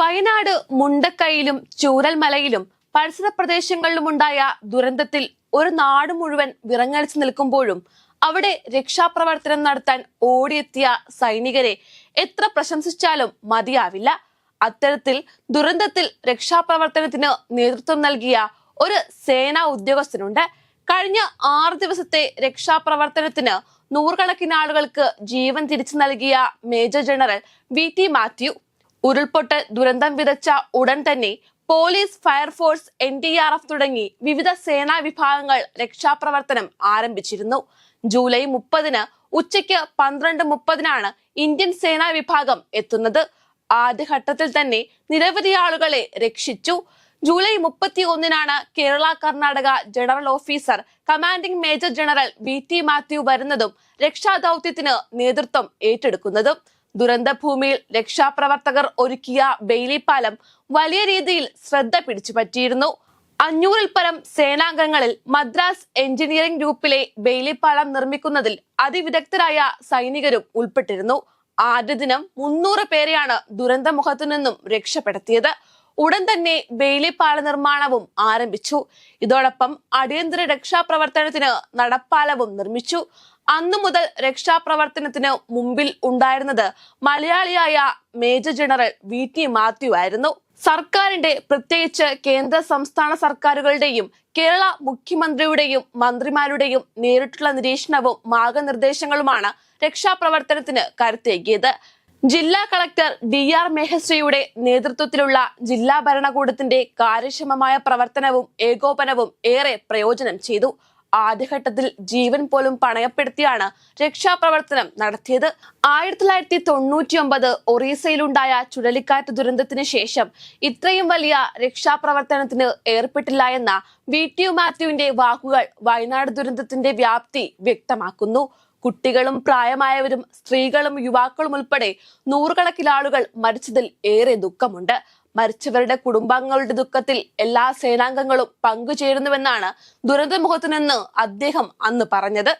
വയനാട് മുണ്ടക്കൈയിലും ചൂരൽമലയിലും പരിസര പ്രദേശങ്ങളിലുമുണ്ടായ ദുരന്തത്തിൽ ഒരു നാട് മുഴുവൻ വിറങ്ങലിച്ചു നിൽക്കുമ്പോഴും അവിടെ രക്ഷാപ്രവർത്തനം നടത്താൻ ഓടിയെത്തിയ സൈനികരെ എത്ര പ്രശംസിച്ചാലും മതിയാവില്ല. അത്തരത്തിൽ ദുരന്തത്തിൽ രക്ഷാപ്രവർത്തനത്തിന് നേതൃത്വം നൽകിയ ഒരു സേനാ ഉദ്യോഗസ്ഥനുണ്ട്. കഴിഞ്ഞ ആറ് ദിവസത്തെ രക്ഷാപ്രവർത്തനത്തിന് നൂറുകണക്കിന് ആളുകൾക്ക് ജീവൻ തിരിച്ചു നൽകിയ major general V T Mathew. ഉരുൾപൊട്ടൽ ദുരന്തം വിതച്ച ഉടൻ തന്നെ police fire force N D R F തുടങ്ങി വിവിധ സേനാ വിഭാഗങ്ങൾ രക്ഷാപ്രവർത്തനം ആരംഭിച്ചിരുന്നു. ജൂലൈ മുപ്പതിന് ഉച്ചയ്ക്ക് പന്ത്രണ്ട് മുപ്പതിനാണ് ഇന്ത്യൻ സേനാ വിഭാഗം എത്തുന്നത്. ആദ്യഘട്ടത്തിൽ തന്നെ നിരവധി ആളുകളെ രക്ഷിച്ചു. ജൂലൈ മുപ്പത്തി ഒന്നിനാണ് Kerala Karnataka general officer commanding major general V T Mathew വരുന്നതും രക്ഷാദൌത്യത്തിന് നേതൃത്വം ഏറ്റെടുക്കുന്നതും. ദുരന്തഭൂമിയിൽ രക്ഷാപ്രവർത്തകർ ഒരുക്കിയ ബെയിലി പാലം വലിയ രീതിയിൽ ശ്രദ്ധ പിടിച്ചുപറ്റിയിരുന്നു അഞ്ഞൂറിൽ പരം സേനാംഗങ്ങളിൽ മദ്രാസ് എഞ്ചിനീയറിംഗ് ഗ്രൂപ്പിലെ ബെയിലിപ്പാലം നിർമ്മിക്കുന്നതിൽ അതിവിദഗ്ധരായ സൈനികരും ഉൾപ്പെട്ടിരുന്നു. ആദ്യ ദിനം മുന്നൂറ് പേരെയാണ് ദുരന്തമുഖത്തു നിന്നും രക്ഷപ്പെടുത്തിയത്. ഉടൻ തന്നെ ബെയിലി പാല നിർമ്മാണവും ആരംഭിച്ചു. ഇതോടൊപ്പം അടിയന്തര രക്ഷാപ്രവർത്തനത്തിന് നടപ്പാലവും നിർമ്മിച്ചു. അന്നു മുതൽ രക്ഷാപ്രവർത്തനത്തിന് മുമ്പിൽ ഉണ്ടായിരുന്നത് മലയാളിയായ major general V T Mathew ആയിരുന്നു. സർക്കാരിന്റെ പ്രത്യേകിച്ച് കേന്ദ്ര സംസ്ഥാന സർക്കാരുകളുടെയും കേരള മുഖ്യമന്ത്രിയുടെയും മന്ത്രിമാരുടെയും നേരിട്ടുള്ള നിരീക്ഷണവും മാർഗനിർദ്ദേശങ്ങളുമാണ് രക്ഷാപ്രവർത്തനത്തിന് കരുത്തേകിയത്. ജില്ലാ കളക്ടർ ഡി ആർ മേഹശ്രീയുടെ നേതൃത്വത്തിലുള്ള ജില്ലാ ഭരണകൂടത്തിന്റെ കാര്യക്ഷമമായ പ്രവർത്തനവും ഏകോപനവും ഏറെ പ്രയോജനം ചെയ്തു. ആദ്യഘട്ടത്തിൽ ജീവൻ പോലും പണയപ്പെടുത്തിയാണ് രക്ഷാപ്രവർത്തനം നടത്തിയത്. ആയിരത്തി തൊള്ളായിരത്തി തൊണ്ണൂറ്റി ഒമ്പത് ഒറീസയിലുണ്ടായ ചുഴലിക്കാറ്റ് ദുരന്തത്തിന് ശേഷം ഇത്രയും വലിയ രക്ഷാപ്രവർത്തനത്തിന് ഏർപ്പെട്ടില്ല എന്ന വി ടി മാത്യുവിന്റെ വാക്കുകൾ വയനാട് ദുരന്തത്തിന്റെ വ്യാപ്തി വ്യക്തമാക്കുന്നു. കുട്ടികളും പ്രായമായവരും സ്ത്രീകളും യുവാക്കളും ഉൾപ്പെടെ നൂറുകണക്കിന് ആളുകൾ മരിച്ചതിൽ ഏറെ ദുഃഖമുണ്ട്. മരിച്ചവരുടെ കുടുംബാംഗങ്ങളുടെ ദുഃഖത്തിൽ എല്ലാ സേനാംഗങ്ങളും പങ്കുചേരുന്നുവെന്നാണ് ദുരന്തമുഖത്തു നിന്ന് അദ്ദേഹം അന്ന് പറഞ്ഞത്.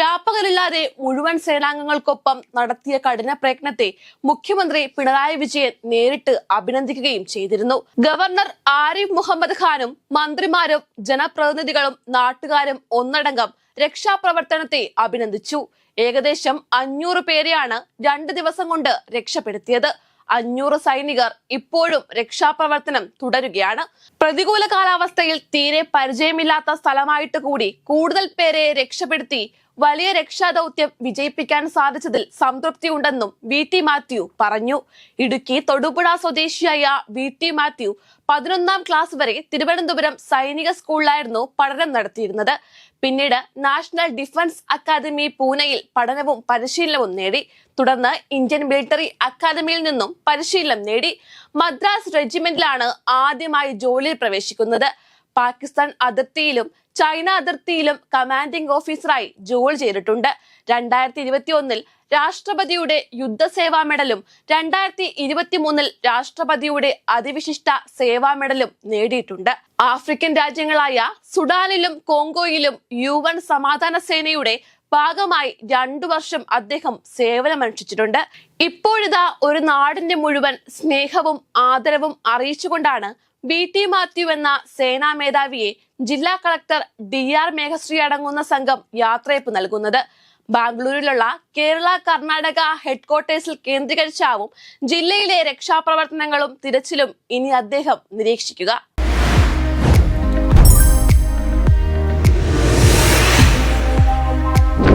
രാപ്പകലില്ലാതെ മുഴുവൻ സേനാംഗങ്ങൾക്കൊപ്പം നടത്തിയ കഠിന പ്രയത്നത്തെ മുഖ്യമന്ത്രി പിണറായി വിജയൻ നേരിട്ട് അഭിനന്ദിക്കുകയും ചെയ്തിരുന്നു. ഗവർണർ ആരിഫ് മുഹമ്മദ് ഖാനും മന്ത്രിമാരും ജനപ്രതിനിധികളും നാട്ടുകാരും ഒന്നടങ്കം രക്ഷാപ്രവർത്തനത്തെ അഭിനന്ദിച്ചു. ഏകദേശം അഞ്ഞൂറ് പേരെയാണ് രണ്ട് ദിവസം കൊണ്ട് രക്ഷപ്പെടുത്തിയത്. അഞ്ഞൂറ് സൈനികർ ഇപ്പോഴും രക്ഷാപ്രവർത്തനം തുടരുകയാണ്. പ്രതികൂല കാലാവസ്ഥയിൽ തീരെ പരിചയമില്ലാത്ത സ്ഥലമായിട്ട് കൂടി കൂടുതൽ പേരെ രക്ഷപ്പെടുത്തി വലിയ രക്ഷാദൌത്യം വിജയിപ്പിക്കാൻ സാധിച്ചതിൽ സംതൃപ്തിയുണ്ടെന്നും വി ടി മാത്യു പറഞ്ഞു. ഇടുക്കി തൊടുപുഴ സ്വദേശിയായ വി ടി മാത്യു പതിനൊന്നാം ക്ലാസ് വരെ തിരുവനന്തപുരം സൈനിക സ്കൂളിലായിരുന്നു പഠനം നടത്തിയിരുന്നത്. പിന്നീട് നാഷണൽ ഡിഫൻസ് അക്കാദമി പൂനെയിൽ പഠനവും പരിശീലനവും നേടി. തുടർന്ന് ഇന്ത്യൻ മിലിറ്ററി അക്കാദമിയിൽ നിന്നും പരിശീലനം നേടി. മദ്രാസ് റെജിമെന്റിലാണ് ആദ്യമായി ജോലിയിൽ പ്രവേശിക്കുന്നത്. പാകിസ്ഥാൻ അതിർത്തിയിലും ചൈന അതിർത്തിയിലും കമാൻഡിംഗ് ഓഫീസറായി ജോലി ചെയ്തിട്ടുണ്ട്. രണ്ടായിരത്തി ഇരുപത്തി ഒന്നിൽ രാഷ്ട്രപതിയുടെ യുദ്ധസേവാ മെഡലും രണ്ടായിരത്തി ഇരുപത്തി മൂന്നിൽ രാഷ്ട്രപതിയുടെ അതിവിശിഷ്ട സേവാ മെഡലും നേടിയിട്ടുണ്ട്. ആഫ്രിക്കൻ രാജ്യങ്ങളായ സുഡാനിലും കോങ്കോയിലും യു സമാധാന സേനയുടെ ഭാഗമായി രണ്ടു വർഷം അദ്ദേഹം സേവനമനുഷ്ഠിച്ചിട്ടുണ്ട് ഇപ്പോഴിതാ ഒരു നാടിന്റെ മുഴുവൻ സ്നേഹവും ആദരവും അറിയിച്ചുകൊണ്ടാണ് ബി ടി മാത്യു എന്ന സേനാ മേധാവിയെ ജില്ലാ കളക്ടർ ഡി ആർ മേഘശ്രീ അടങ്ങുന്ന സംഘം യാത്രയപ്പ് നൽകുന്നത്. ബാംഗ്ലൂരിലുള്ള കേരള കർണാടക ഹെഡ്ക്വാർട്ടേഴ്സിൽ കേന്ദ്രീകരിച്ചാവും ജില്ലയിലെ രക്ഷാപ്രവർത്തനങ്ങളും തിരച്ചിലും ഇനി അദ്ദേഹം നിരീക്ഷിക്കുക.